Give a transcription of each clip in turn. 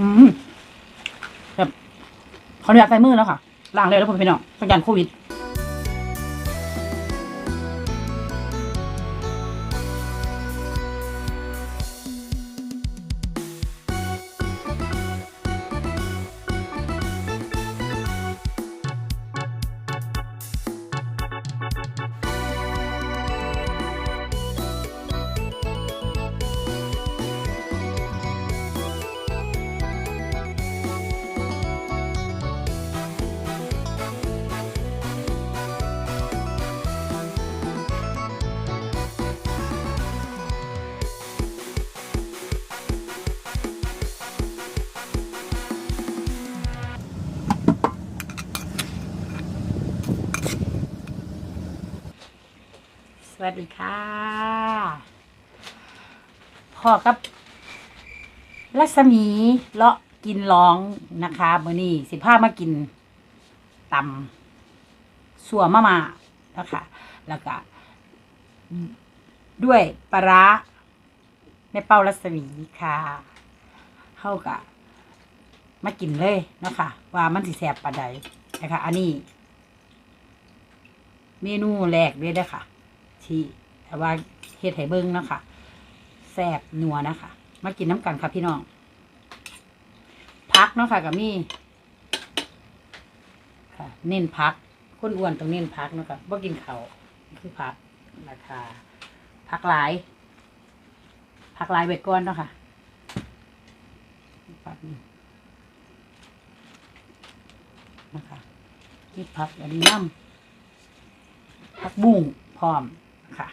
อืมแบบขออนุญาตใส่มือแล้วค่ะล้างเลยแล้วผมพี่น้องสัญญาณโควิด วัสดีค่ะพ่อกับ รัศมีเลาะกินร้องนะคะมื่อนี้สิพามากินตำสัวมะมานะคะแล้วก็ด้วยปลาร้าแม่เป้ารัศมีค่ะเข้ากับมากินเลยนะคะว่ามันสิแสบปานใดนะคะ อันนี้ เมนูแรกเลยเด้อค่ะ ที่แต่ว่าเฮ็ดให้เบิ่งเนาะคะแซ่บนัวนะคะ มากินน้ำกันค่ะพี่น้องพักเนาะค่ะกับมี่ค่ะ เน้นพักคนอ้วนต้องเน้นพักเนาะค่ะบ่กินเขาคือพักราคาพักหลายพักหลายไว้ก่อนเนาะค่ะปัดนี้นะคะนี่พักอันนี้น้ำพักบุ้งพร้อม ค่ะ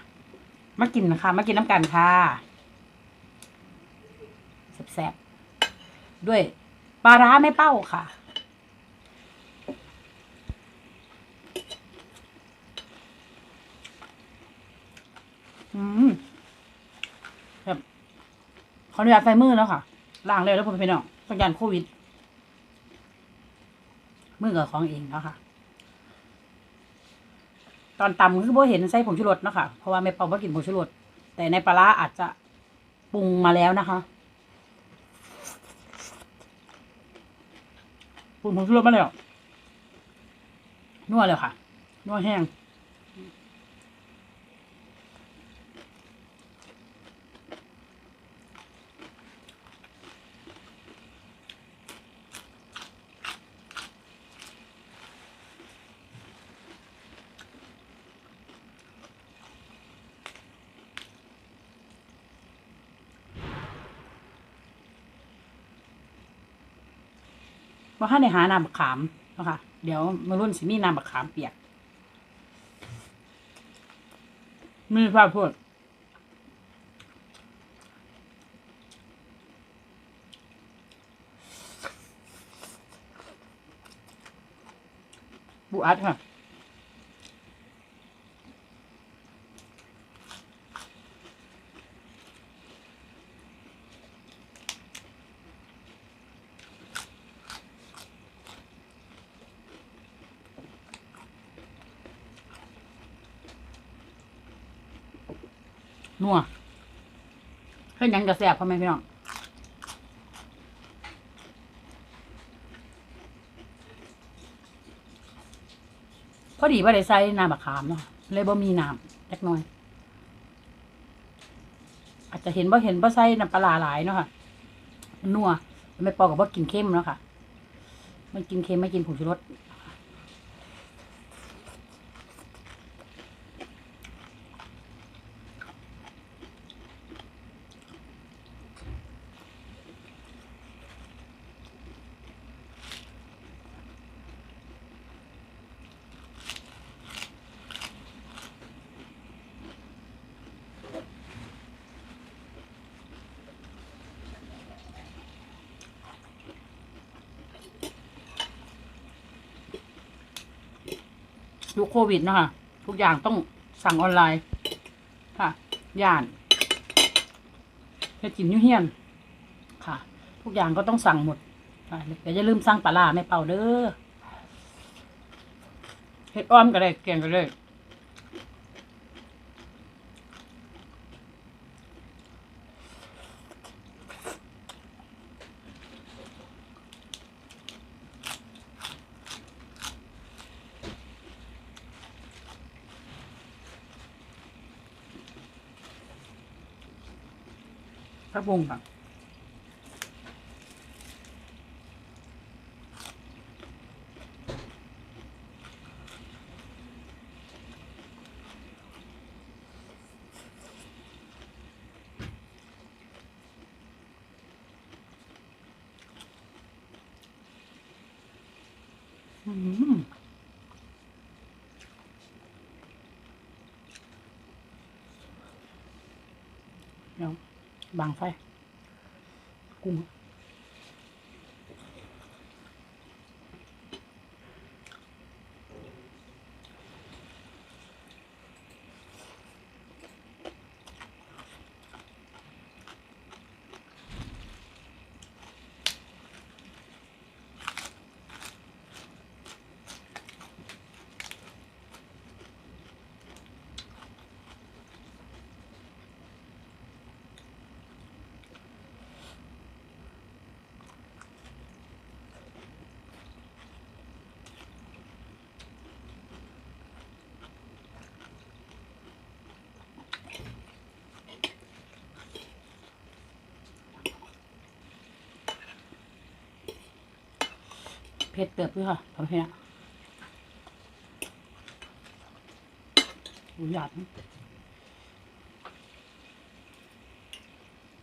มากินนะคะ มากินน้ำกันค่ะแซ่บๆด้วยปลาร้าไม่เป้าค่ะ อืมแบบขออนุญาตใส่มือแล้วค่ะล้างเลยแล้วผมเป็นน้องสัญญาณโควิดมือกับของเองแล้วค่ะ ตอนตำคือบ่เห็นใส่ผงชูรสเนาะค่ะเพราะว่าไม่เป่าบ่กินผงชูรสแต่ในปลาร้าอาจจะปรุงมาแล้วนะคะปรุงผงชูรสมาแล้วนัวเลยค่ะนัวแห้ง ว่าข้าในหาน้ำบักขามนะคะเดี๋ยวมารุ่นสิมีน้ำบักขามเปียกมีภาพพูดบุอัดค่ะ นัว เพื่อนยังกระแสบพ่อแม่พี่น้องพอดีว่าได้ใส่น้ำมะขามเนาะเลยบ่มีน้ำจักน่อย อาจจะเห็นบ่เห็นบ่ใส่น้ำปลาร้าหลายเนาะค่ะมันนัวไม่ปอกับว่ากินเค็มเนาะค่ะไม่กินเค็มไม่กินผงชูรส ยุคโควิดนะคะทุกอย่างต้องสั่งออนไลน์ค่ะย่านเฮ็ดกินยุ่เฮียน ค่ะ ทุกอย่างก็ต้องสั่งหมดค่ะเดี๋ยวอย่าลืมสั่งปลาล่าไม่เป่าเด้อเฮ็ดอ้อมก็ได้แกงก็ได้ ครับปรุงก่อนอืมเดี๋ยว บางไฟกุ้ง ผ็ดเติบด้วยค่ะทำให้ดูหยาด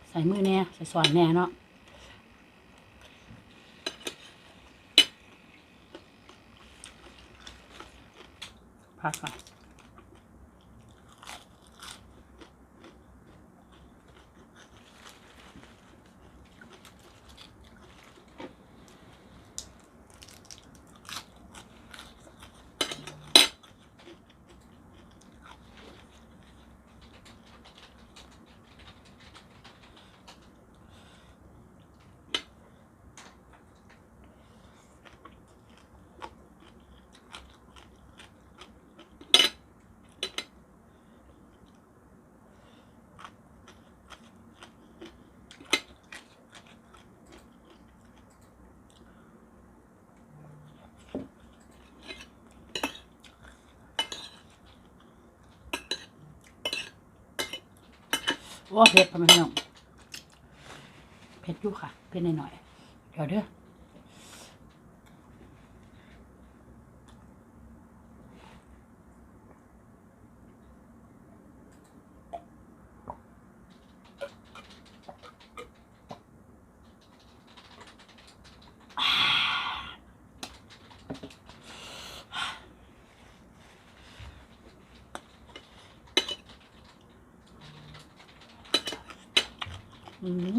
ใส่มือแน่ ใส่สอนแน่เนาะพักก่อน โอ้เผ็ดทำไมพี่น้องเผ็ดอยู่ค่ะเผ็ดหน่อยๆเดี๋ยวเด้อ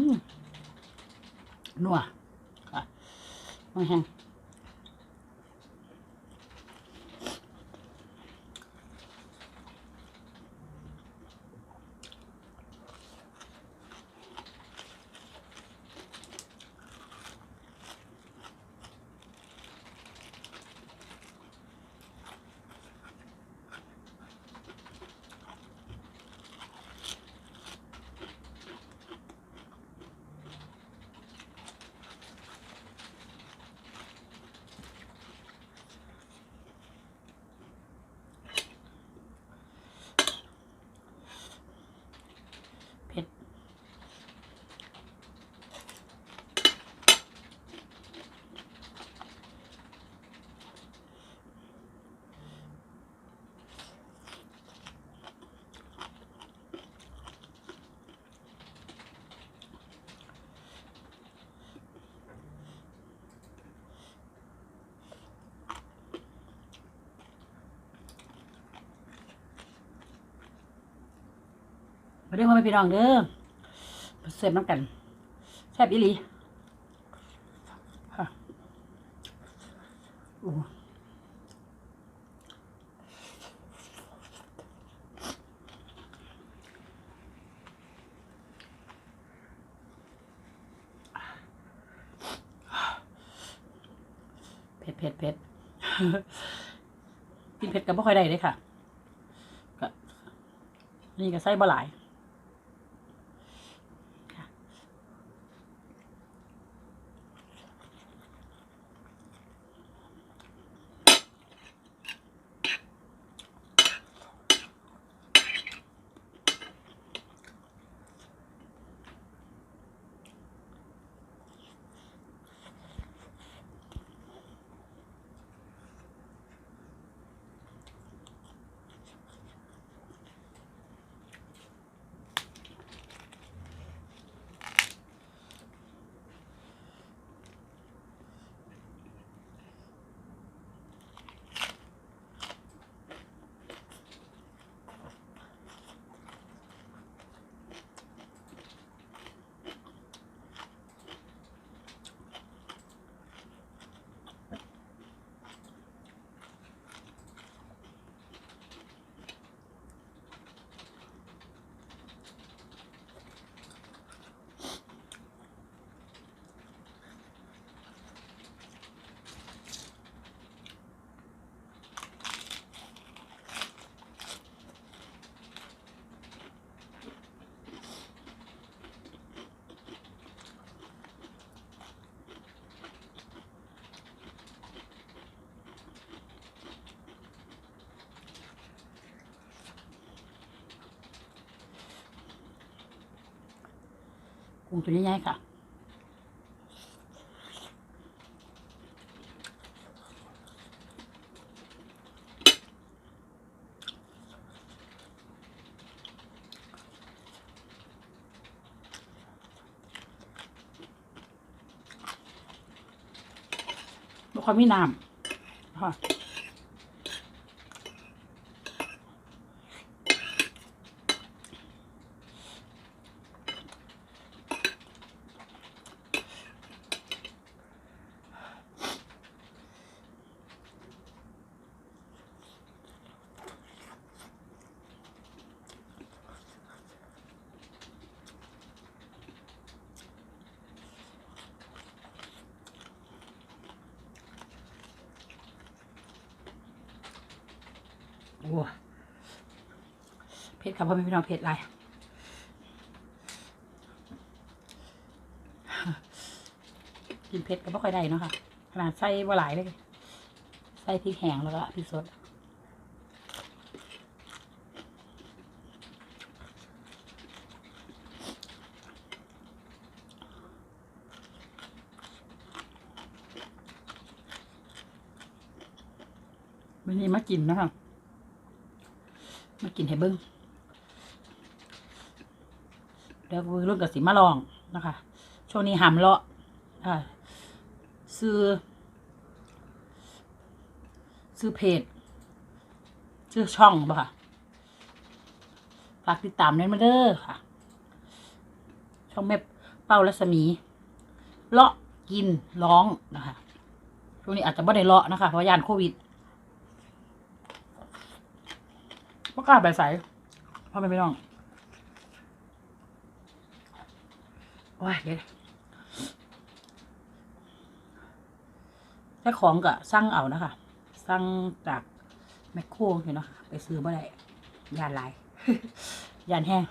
มนัวค่ะไม่แห้งเผ็ด มาเด้อพ่อแม่พี่น้องเด้อมเสร็จน้ำกันแซ่บอีหลีเผ็ดเผ็ดเผ็ดกินเผ็ดก็ไม่ค่อยได้เลยค่ะ นี่ก็ใส่บะหลาย กุ้งตัวใหญ่ๆค่ะบ่ค่อยมีน้ำค่ะ โอ้เผ็ดค่ะพ่อแม่พี่น้องเผ็ดไรกินเผ็ดก็ไม่ค่อยได้เนาะค่ะ ขนาดใส่บ่หลายเลย ใส่พริกแห้งแล้วก็พริกสดวันนี้มากินนะคะ มากินให้เบิ้งเดี๋ยวรุ่นกับสิมาลองนะคะ ช่วงนี้หามเลาะอ่าซื้อ ซื้อเพจชื่อช่องบ่ค่ะฝากติดตามนั้นมาเด้อค่ะ ช่องแม่เป้ารัศมี เลาะกินร้องนะคะช่วงนี้อาจจะไม่ได้เลาะนะคะเพราะยานโควิด บ่กล้าไปใส่พ่อไม่ไปน้องว้ายเดี๋ยวถ้าของก็สั่งเอานะคะสั่งจากแมคโครอยู่เนาะไปซื้อมาได้ยานลายยานแห้ง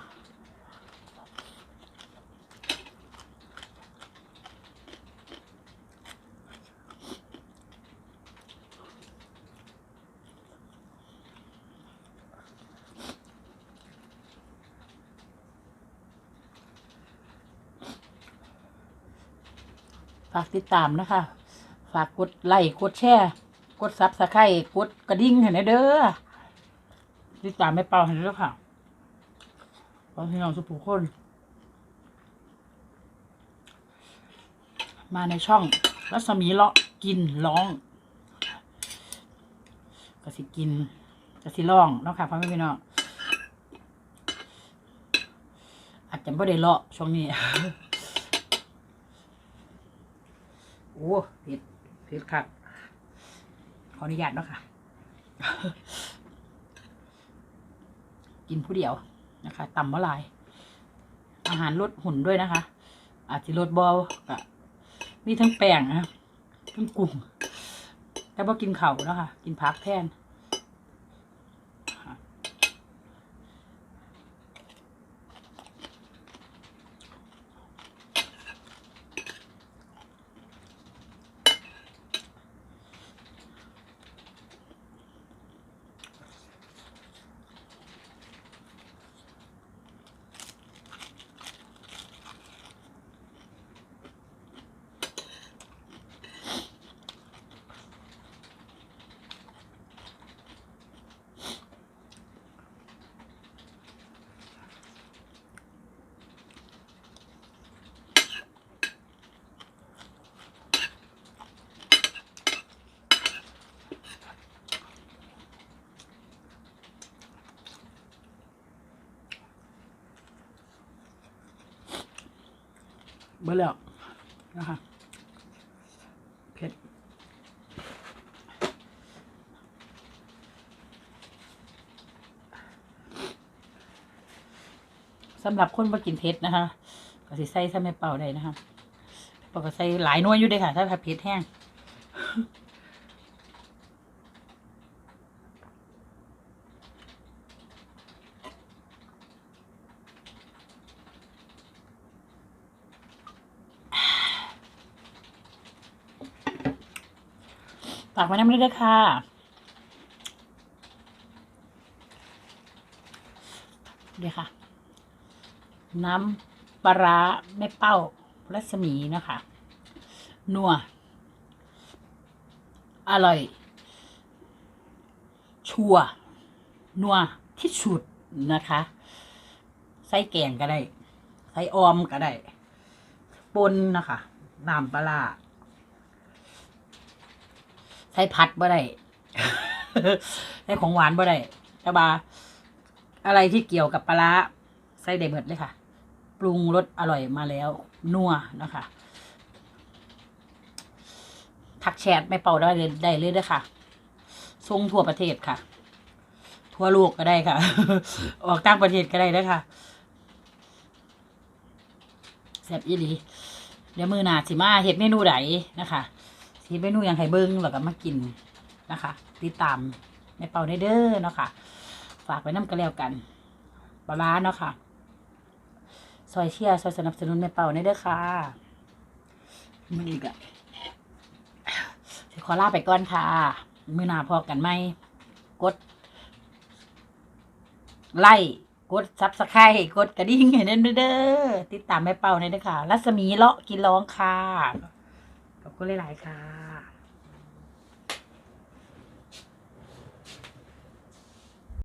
ากติดตามนะคะ ฝากกดไลค์กดแชร์ กดซับสไครต์กดกระดิ่งให้หน่อยเด้อติดตามไม่เป่าให้ด้วยค่ะขอพี่น้องสุภูคน มาในช่องรัศมีเลาะกินร้องก็สิกินก็สิร้องเนาะค่ะพ่อแม่พี่น้องอาจจะไม่ได้เลาะช่วงนี้ โอ้เผ็ดเผ็ดคักขออนุญาตเนาะค่ะ กินผู้เดียวนะคะตำมะลาย อาหารลดหุ่นด้วยนะคะ อาจจะลดบอลกะมีทั้งแป้งนะทั้งกุ้งแต่พอกินเข่าวเนาะคะกินพักแทน เบอร์แล้วนะคะเผ็ดสำหรับคนมากินเผ็ดนะคะก็สิใส่ใส่ไม่เป่าได้นะคะปกติใส่หลายนวยอยู่เด้ค่ะ ถ้าผัดเผ็ดแห้ง ฝากไว้น้ำด้วยค่ะ เดี๋ยวค่ะ น้ำปลาร้าแม่เป้ารัศมีนะคะ นัว อร่อย ชัว นัวที่สุดนะคะไส้แกงก็ได้ไส้ออมก็ได้ปนนะคะ น้ำปลา ร้าไส้ผัดบ่ได้ไส้ของหวานบ่ได้แต่บาอะไรที่เกี่ยวกับปลาร้าไส้ได้เบิดเลยค่ะ ปรุงรสอร่อยมาแล้วนัวนะคะทักแชทไม่เป่าได้เลยได้เลยด้อค่ะทรงทั่วประเทศค่ะ ทั่วโลกก็ได้ค่ะ ออกต่างประเทศก็ได้เด้อค่ะแซ่บอีหลีเดี๋ยวมือหนาสิมาเฮ็ดเมนูไหนนะคะ สิเฮ็ดเมนูหยังไห้เบิ้งแล้วก็มากินนะคะ ติดตามแม่เป่าได้เด้อเนาะค่ะ ฝากไว้น้ำกันแล้วกันปลาร้าเนาะค่ะซอยเชียร์ซอยสนับสนุนแม่เป่าได้เด้อค่ะมืออีกอะขอลาไปก่อนค่ะ มือหนาพอกันไหมกด ไล่กดซับสไครต์กดกระดิ่งให้นั่นเด้อติดตามแม่เป่าในเด้อค่ะรัศมีเลาะกินร้องค่ะ คุณหลาย ๆ ค่ะ